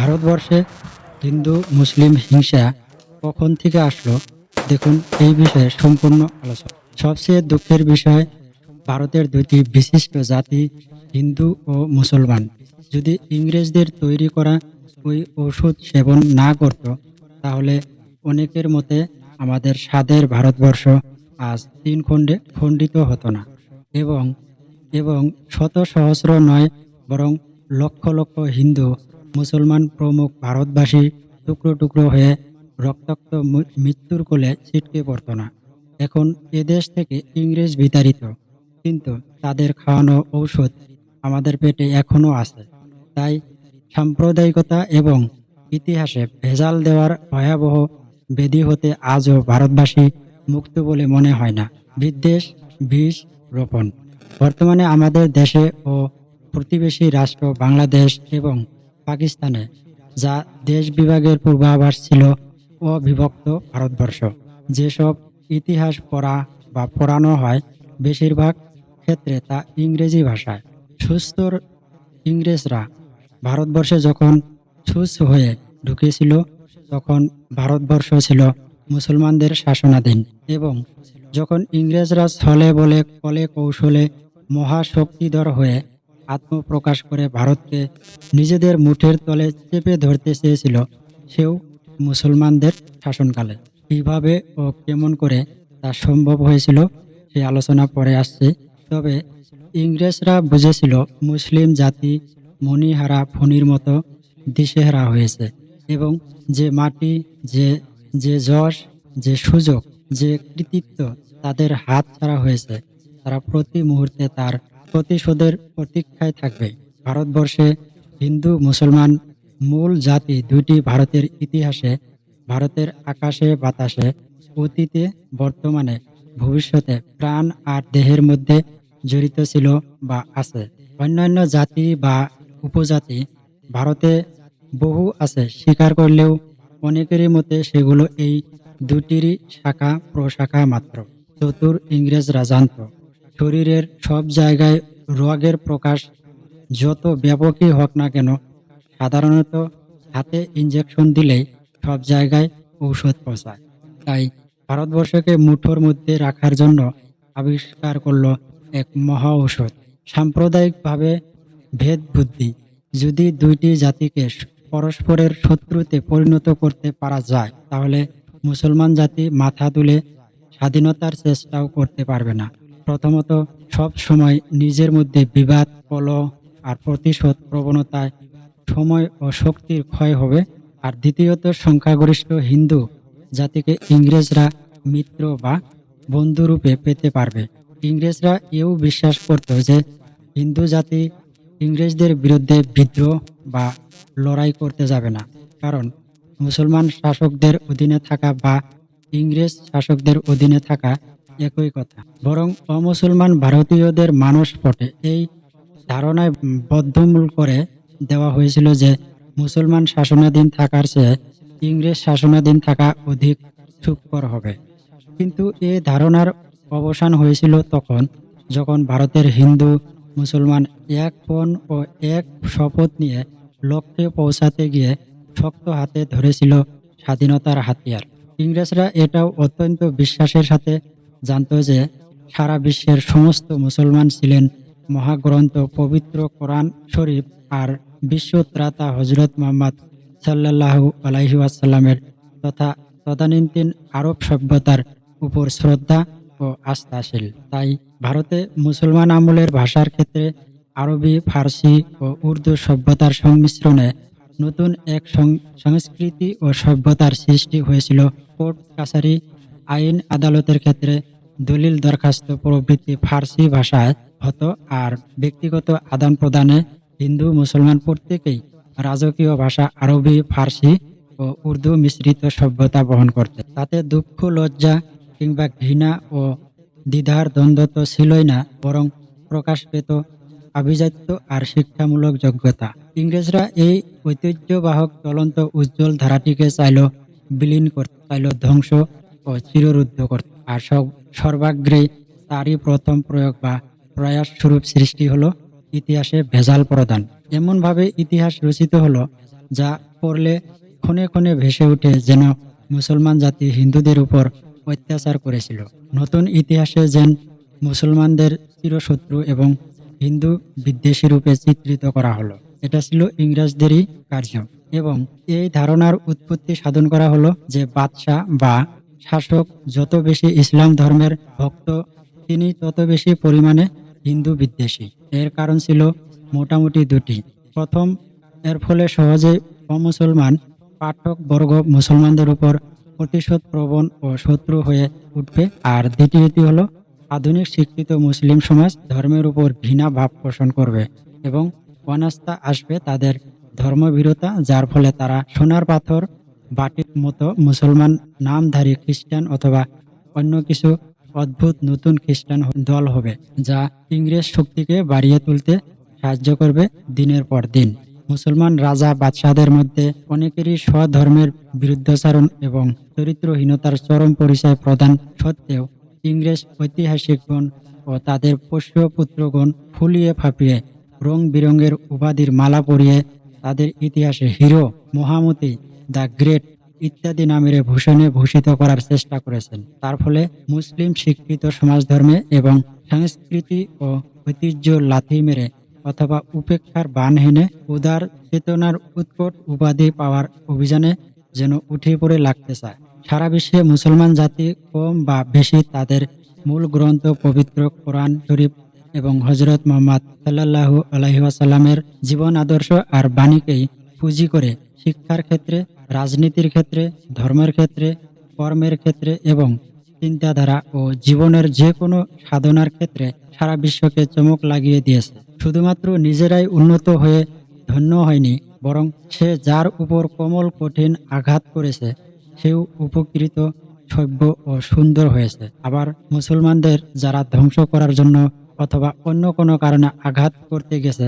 ভারতবর্ষে হিন্দু, মুসলিম হিংসা কখন থেকে আসলো? দেখুন এই বিষয়ে সম্পূর্ণ আলোচনা। সবচেয়ে দুঃখের বিষয়, ভারতের দুটি বিশিষ্ট জাতি হিন্দু ও মুসলমান। যদি ইংরেজদের তৈরি করা ওই ওষুধ সেবন না করত, তাহলে অনেকের মতে আমাদের স্বাদের ভারতবর্ষ আজ তিন খণ্ডে খণ্ডিত হতো না। এবং এবং শত সহস্র নয়, বরং লক্ষ লক্ষ হিন্দু মুসলমান প্রমুখ ভারতবাসী টুকরো টুকরো হয়ে রক্তাক্ত মৃত্যুর কোলে ছিটকে পড়তো না। এখন এদেশ থেকে ইংরেজ বিতাড়িত। কিন্তু তাদের খাওয়ানো ঔষধ আমাদের পেটে এখনও আছে। তাই সাম্প্রদায়িকতা এবং ইতিহাসে ভেজাল দেওয়ার ভয়াবহ বেদি হতে আজও ভারতবাসী মুক্ত বলে মনে হয় না। বিদ্বেষ, বিষ, রোপণ। বর্তমানে আমাদের দেশে ও প্রতিবেশী রাষ্ট্র বাংলাদেশ এবং পাকিস্তানে, যা দেশ বিভাগের পূর্বাভাস ছিল অবিভক্ত ভারতবর্ষ। যেসব ইতিহাস পড়া বা পড়ানো হয়, বেশিরভাগ ক্ষেত্রে তা ইংরেজি ভাষায়। সুস্থর ইংরেজরা ভারতবর্ষে যখন সুস হয়ে ঢুকেছিল, তখন ভারতবর্ষ ছিল মুসলমানদের শাসনাধীন এবং যখন ইংরেজরা ছলে বলে কলে কৌশলে মহাশক্তিধর হয়ে আত্মপ্রকাশ করে ভারতকে নিজেদের মুঠের তলে চেপে ধরতে চেয়েছিল সেও মুসলমানদের শাসনকালে। কীভাবে ও কেমন করে তা সম্ভব হয়েছিল সে আলোচনা পরে আসছে। তবে ইংরেজরা বুঝেছিল মুসলিম জাতি মণিহারা ফণির মতো দিশেহারা হয়েছে এবং যে মাটি, যে যে যশ, যে সুযোগ, যে কৃতিত্ব তাদের হাত ছাড়া হয়েছে, তারা প্রতি মুহূর্তে তার প্রতিশোধের প্রতীক্ষায় থাকবে। ভারতবর্ষে হিন্দু, মুসলমান মূল জাতি দুটি ভারতের ইতিহাসে, ভারতের আকাশে, বাতাসে, অতীতে, বর্তমানে, ভবিষ্যতে, প্রাণ আর দেহের মধ্যে জড়িত ছিল বা আছে। অন্যান্য জাতি বা উপজাতি ভারতে বহু আছে, স্বীকার করলেও অনেকেরই মতে সেগুলো এই দুটিরই শাখা প্রশাখা মাত্র। চতুর ইংরেজরা জানত শরীরের সব জায়গায় রোগের প্রকাশ যত ব্যাপকই হোক না কেন, সাধারণত হাতে ইঞ্জেকশন দিলেই সব জায়গায় ঔষধ পৌঁছায়। তাই ভারতবর্ষকে মুঠোর মধ্যে রাখার জন্য আবিষ্কার করল এক মহা ঔষধ। সাম্প্রদায়িকভাবে ভেদ বুদ্ধি। যদি দুইটি জাতিকে পরস্পরের শত্রুতে পরিণত করতে পারা যায়, তাহলে মুসলমান জাতি মাথা তুলে স্বাধীনতার চেষ্টাও করতে পারবে না। প্রথমত সব সময় নিজের মধ্যে বিবাদ, কলহ আর প্রতিশোধ প্রবণতায় সময় ও শক্তির ক্ষয় হবে। আর দ্বিতীয়ত সংখ্যাগরিষ্ঠ হিন্দু জাতিকে ইংরেজরা মিত্র বা বন্ধুরূপে পেতে পারবে। ইংরেজরা এও বিশ্বাস করত যে হিন্দু জাতি ইংরেজদের বিরুদ্ধে বিদ্রোহ বা লড়াই করতে যাবে না। কারণ মুসলমান শাসকদের অধীনে থাকা বা ইংরেজ শাসকদের অধীনে থাকা একই কথা। বরং অমুসলমান ভারতীয়দের মানসপটে এই ধারণায় বদ্ধমূল করে দেওয়া হয়েছিল যে মুসলমান শাসনাধীন থাকার চেয়ে ইংরেজ শাসনাধীন থাকা অধিক সুখকর হবে। কিন্তু এ ধারণার অবসান হয়েছিল তখন, যখন ভারতের হিন্দু মুসলমান এক পণ ও এক শপথ নিয়ে লক্ষ্যে পৌঁছাতে গিয়ে শক্ত হাতে ধরেছিল স্বাধীনতার হাতিয়ার। ইংরেজরা এটাও অত্যন্ত বিশ্বাসের সাথে জানতো যে সারা বিশ্বের সমস্ত মুসলমান ছিলেন মহাগ্রন্থ পবিত্র কোরআন শরীফ আর বিশ্ব ত্রাতা হজরত মোহাম্মদ সাল্লাল্লাহু আলাইহি ওয়াসাল্লামের তথা তদানীন্তন আরব সভ্যতার উপর শ্রদ্ধা ও আস্থাশীল। তাই ভারতে মুসলমান আমলের ভাষার ক্ষেত্রে আরবি, ফার্সি ও উর্দু সভ্যতার সংমিশ্রণে নতুন এক সংস্কৃতি ও সভ্যতার সৃষ্টি হয়েছিল কোর্ট কাছারি আইন আদালতের ক্ষেত্রে দলিল দরখাস্ত প্রভৃতি ফার্সি ভাষায় হতো আর ব্যক্তিগত আদান প্রদানে হিন্দু মুসলমান প্রত্যেকেই রাজকীয় ভাষা আরবি, ফার্সি ও উর্দু মিশ্রিত সভ্যতা বহন করতে তাতে দুঃখ, লজ্জা কিংবা ঘৃণা ও দ্বিধার দ্বন্দ্ব তো ছিলই না, বরং প্রকাশ পেত আভিজাত্য আর শিক্ষামূলক যোগ্যতা। ইংরেজরা এই ঐতিহ্যবাহক চলন্ত উজ্জ্বল ধারাটিকে চাইল বিলীন করতে চাইল ধ্বংস ও চিররুদ্ধ করতে। আর সর্বাগ্রে তারই প্রথম প্রয়োগ বা প্রয়াস স্বরূপ সৃষ্টি হলো ইতিহাসে ভেজাল প্রদান। এমনভাবে ইতিহাস রচিত হলো যা পড়লে ক্ষণে ক্ষণে ভেসে উঠে যেন মুসলমান জাতি হিন্দুদের উপর অত্যাচার করেছিল। নতুন ইতিহাসে যেন মুসলমানদের চিরশত্রু এবং হিন্দু বিদ্বেষী রূপে চিত্রিত করা হলো। এটা ছিল ইংরেজদেরই কার্য এবং এই ধারণার উৎপত্তি সাধন করা হলো যে বাদশাহ বা শাসক যত বেশি ইসলাম ধর্মের ভক্ত, তিনি তত বেশি পরিমাণে হিন্দু বিদ্বেষী। এর কারণ ছিল মোটামুটি দুটি। প্রথম, এর ফলে সহজে অমুসলমান পাঠক বর্গ মুসলমানদের উপর প্রতিশোধ প্রবণ ও শত্রু হয়ে উঠবে। আর দ্বিতীয়টি হলো, আধুনিক শিক্ষিত মুসলিম সমাজ ধর্মের উপর ঘৃণা ভাব পোষণ করবে এবং অনাস্থা আসবে তাদের ধর্মভীরতা, যার ফলে তারা সোনার পাথর বাটির মতো মুসলমান নামধারী খ্রিস্টান অথবা অন্য কিছু অদ্ভুত নতুন খ্রিস্টান দল হবে, যা ইংরেজ শক্তিকে বাড়িয়ে তুলতে সাহায্য করবে দিনের পর দিন। মুসলমান রাজা বাদশাহদের মধ্যে অনেকেরই স্বধর্মের বিরুদ্ধাচারণ এবং চরিত্রহীনতার চরম পরিচয় প্রদান সত্ত্বেও ইংরেজ ঐতিহাসিকগণ ও তাদের পোষ্য পুত্রগণ ফুলিয়ে ফাঁপিয়ে রং বিরঙের উপাধির মালা পরিয়ে তাদের ইতিহাসে হিরো মহামতি দ্য গ্রেট ইত্যাদি নামের ভূষণে ভূষিত করার চেষ্টা করেছেন। তার ফলে মুসলিম শিক্ষিত সমাজধর্মে এবং সংস্কৃতি ও ঐতিহ্য লাথি মেরে অথবা উপেক্ষার বান হেনে উদার চেতনার উৎকট উপাধি পাওয়ার অভিযানে যেন উঠে পড়ে লাগতে চায়। সারা বিশ্বে মুসলমান জাতি কম বা বেশি তাদের মূল গ্রন্থ পবিত্র কোরআন শরীফ এবং হজরত মোহাম্মদ সাল্লাহু আলহিহাসাল্লামের জীবন আদর্শ আর বাণীকেই পুঁজি করে শিক্ষার ক্ষেত্রে, রাজনীতির ক্ষেত্রে, ধর্মের ক্ষেত্রে, কর্মের ক্ষেত্রে এবং চিন্তাধারা ও জীবনের যে কোনো সাধনার ক্ষেত্রে সারা বিশ্বকে চমক লাগিয়ে দিয়েছে। শুধুমাত্র নিজেরাই উন্নত হয়ে ধন্য হয়নি, বরং সে যার উপর কোমল কঠিন আঘাত করেছে, সেও উপকৃত, সভ্য ও সুন্দর হয়েছে। আবার মুসলমানদের যারা ধ্বংস করার জন্য অথবা অন্য কোনো কারণে আঘাত করতে গেছে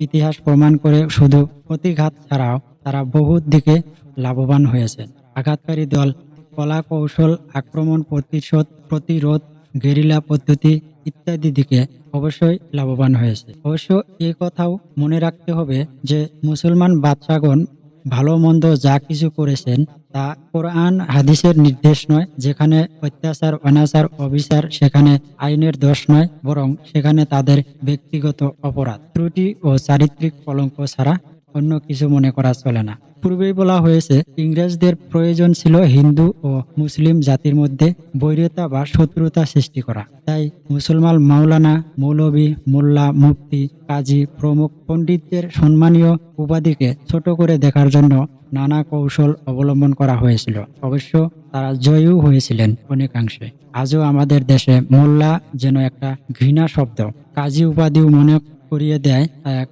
ইতিহাস প্রমাণ করে শুধু প্রতিঘাত ছাড়াও তারা বহু দিকে লাভবান হয়েছে। আঘাতকারী দল কলা কৌশল আক্রমণ প্রতিশোধ, প্রতিরোধ, গেরিলা পদ্ধতি ইত্যাদি দিকে অবশ্যই লাভবান হয়েছে। অবশ্য এই কথাও মনে রাখতে হবে যে মুসলমান বাদশাগণ ভালো মন্দ যা কিছু করেছেন তা কোরআন, হাদিসের নির্দেশ নয়, যেখানে অত্যাচার, অনাচার, অবিচার, সেখানে আইনের দোষ নয়, বরং সেখানে তাদের ব্যক্তিগত অপরাধ। ত্রুটি ও চারিত্রিক কলঙ্ক ছাড়া অন্য কিছু মনে করা চলে না। পূর্বেই বলা হয়েছে, ইংরেজদের প্রয়োজন ছিল হিন্দু ও মুসলিম জাতির মধ্যে বৈরতা বা শত্রুতা সৃষ্টি করা। তাই মুসলমান মাওলানা, মৌলবী, মোল্লা, মুফতি, কাজী, প্রমুখ পণ্ডিতদের সম্মানীয় উপাধিকে ছোট করে দেখার জন্য নানা কৌশল অবলম্বন করা হয়েছিল। অবশ্য তারা জয়ীও হয়েছিলেন অনেকাংশে। আজও আমাদের দেশে মোল্লা যেন একটা ঘৃণা শব্দ, কাজী উপাধিও মনে করিয়ে দেয়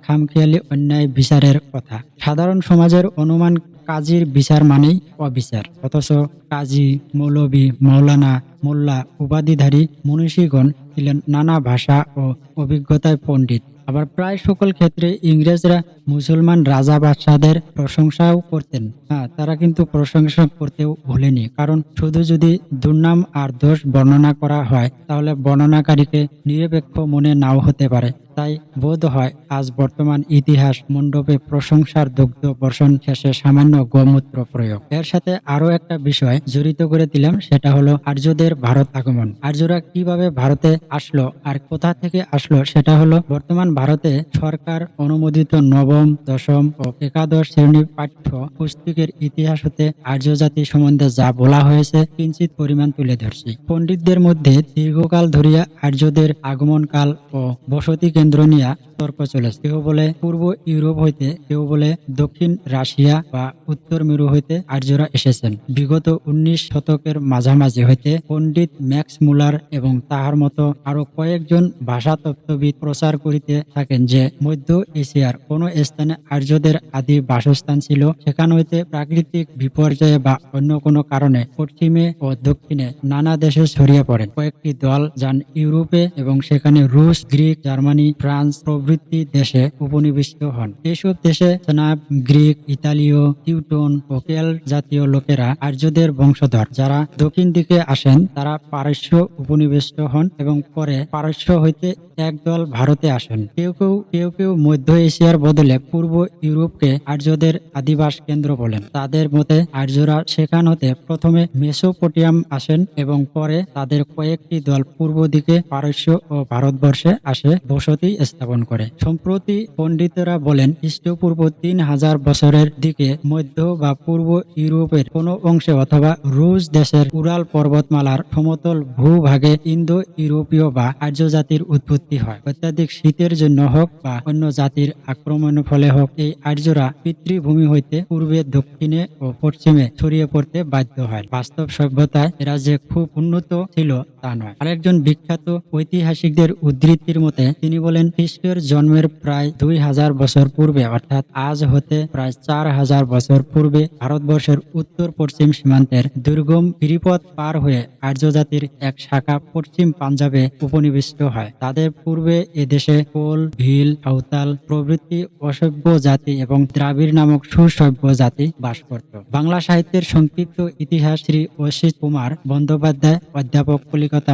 খামখেয়ালি অন্যায় বিচারের কথা। সাধারণ সমাজের অনুমান কাজীর বিচার মানেই অবিচার। অথচ কাজী, মৌলবী, মৌলানা, মোল্লা, উপাধিধারী মনীষীগণ ছিলেন নানা ভাষা ও অভিজ্ঞতায় পণ্ডিত। আবার প্রায় সকল ক্ষেত্রে ইংরেজরা মুসলমান রাজা বাদশাদের প্রশংসাও করতেন। হ্যাঁ তারা কিন্তু প্রশংসা করতেও ভুলেনি। কারণ শুধু যদি দুর্নাম আর দোষ বর্ণনা করা হয়, তাহলে বর্ণনাকারীকে নিরপেক্ষ মনে নাও হতে পারে। তাই বোধ হয় আজ বর্তমান ইতিহাস মণ্ডপে প্রশংসার দুগ্ধ বর্ষণ শেষে সামান্য গোমূত্র প্রয়োগ। এর সাথে আরও একটা বিষয় জড়িত করে দিলাম, সেটা হলো আর্যদের ভারত আগমন। আর্যরা কীভাবে ভারতে আসলো আর কোথা থেকে আসলো সেটা হলো বর্তমান ভারতে সরকার অনুমোদিত নবম, দশম ও একাদশ শ্রেণির পাঠ্য পুস্তকের ইতিহাস হতে আর্য জাতি সম্বন্ধে যা বলা হয়েছে কিঞ্চিত পরিমাণ তুলে ধরছি। পণ্ডিতদের মধ্যে দীর্ঘকাল ধরিয়া আর্যদের আগমনকাল ও বসতি কেন্দ্র নিয়ে তর্ক চলেছে কেউ বলে পূর্ব ইউরোপ হইতে কেউ বলে দক্ষিণ রাশিয়া বা উত্তর মেরু হইতে আর্যরা এসেছেন। বিগত উনিশ শতকের মাঝামাঝি হইতে পণ্ডিত ম্যাক্স মুলার এবং তাহার মতো আরও কয়েকজন ভাষা তত্ত্ববিদ প্রচার করিতে থাকেন যে, মধ্য এশিয়ার কোন স্থানে আর্যদের আদি বাসস্থান ছিল, সেখান হইতে প্রাকৃতিক বিপর্যয়ে বা অন্য কোনো কারণে পশ্চিমে ও দক্ষিণে নানা দেশে ছড়িয়ে পড়েন। কয়েকটি দল যান ইউরোপে এবং সেখানে রুশ, গ্রিক, জার্মানি, ফ্রান্স প্রভৃতি প্রভৃতি দেশে উপনিবিষ্ট হন। এইসব দেশে স্নাব গ্রিক, ইতালীয় টিউটন ও কেল জাতীয় লোকেরা আর্যদের বংশধর। যারা দক্ষিণ দিকে আসেন, তারা পারস্য উপনিবেষ্ট হন এবং পরে পারস্য হইতে একদল ভারতে আসেন। কেউ কেউ কেউ কেউ মধ্য এশিয়ার বদলে পূর্ব ইউরোপকে আর্যদের আদিবাস কেন্দ্র বলেন। তাদের মতে, আর্যরা সেখান হতে প্রথমে মেসোপটিয়াম আসেন এবং পরে তাদের কয়েকটি দল পূর্ব দিকে পারস্য ও ভারতবর্ষে আসে, বসতি স্থাপন করে সম্প্রতি পণ্ডিতরা বলেন, খ্রিস্টপূর্ব তিন হাজার বছরের দিকে মধ্য বা পূর্ব ইউরোপের কোনো অংশে অথবা রুশ দেশের উরাল পর্বতমালার সমতল ভূভাগে ইন্দো ইউরোপীয় বা আর্য জাতির উৎপত্তি হয়। অত্যাধিক শীতের জন্য হোক বা অন্য জাতির আক্রমণের ফলে হোক, এই আর্যরা পিতৃভূমি হইতে পূর্বে, দক্ষিণে ও পশ্চিমে ছড়িয়ে পড়তে বাধ্য হয়। বাস্তব সভ্যতায় এরা যে খুব উন্নত ছিল তা নয়। আরেকজন বিখ্যাত ঐতিহাসিকদের উদ্ধৃতির মতে তিনি বলেন, খ্রিস্টের জন্মের প্রায় দুই হাজার বছর পূর্বে, অর্থাৎ আজ হতে প্রায় চার হাজার বছর পূর্বে, ভারতবর্ষের উত্তর পশ্চিম সীমান্তের দুর্গম গিরিপথ পার হয়ে আর্য জাতির এক শাখা পশ্চিম পাঞ্জাবে উপনিবিষ্ট হয়। তাদের পূর্বে এদেশে কোল, ভিল, সাঁওতাল প্রভৃতি অসভ্য জাতি এবং দ্রাবিড় নামক সুসভ্য জাতি বাস করত। বাংলা সাহিত্যের সংক্ষিপ্ত ইতিহাস শ্রী অশিত কুমার বন্দ্যোপাধ্যায়, অধ্যাপক কলিকাতা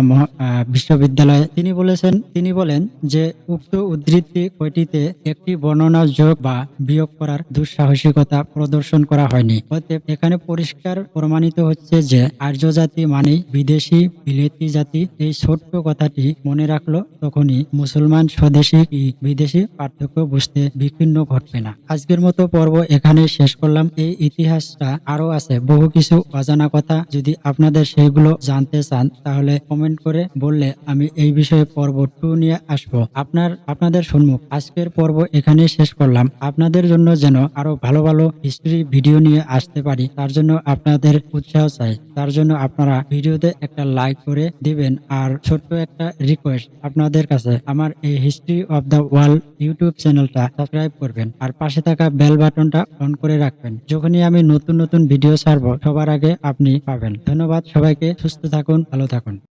বিশ্ববিদ্যালয়ে তিনি বলেছেন তিনি বলেন যে, উক্ত উদ্ধৃতি কয়টিতে একটি বর্ণনা যোগ বা বিয়োগ করার দুঃসাহসিকতা প্রদর্শন করা হয়নি। অতএব এখানে পরিষ্কার প্রমাণিত হচ্ছে যে আর্য জাতি মানেই বিদেশি, বিলেতি জাতি। এই ছোট্ট কথাটি মনে রাখল তখনই মুসলমান স্বদেশী কি বিদেশি পার্থক্য বুঝতে বিচ্ছিন্ন ঘটবে না। আজকের মতো পর্ব এখানে শেষ করলাম। এই ইতিহাসটা আরও আছে, বহু কিছু অজানা কথা। যদি আপনাদের সেগুলো জানতে চান, তাহলে কমেন্ট করে বললে আমি এই বিষয়ে পর্ব টু নিয়ে আসব। আপনার, আপনাদের সম্মুখ। আজকের পর্ব এখানে শেষ করলাম। আপনাদের জন্য যেন আরও ভালো ভালো হিস্ট্রি ভিডিও নিয়ে আসতে পারি, তার জন্য আপনাদের উৎসাহ চাই। তার জন্য আপনারা ভিডিওতে একটা লাইক করে দিবেন আর ছোট্ট একটা রিকোয়েস্ট আপনাদের কাছে। আমার এই history of the world YouTube চ্যানেলটা সাবস্ক্রাইব করবেন আর পাশে থাকা বেল বাটনটা অন করে রাখবেন। যখনই আমি নতুন নতুন ভিডিও ছাড়বো, সবার আগে আপনি পাবেন। ধন্যবাদ সবাইকে, সুস্থ থাকুন, ভালো থাকুন।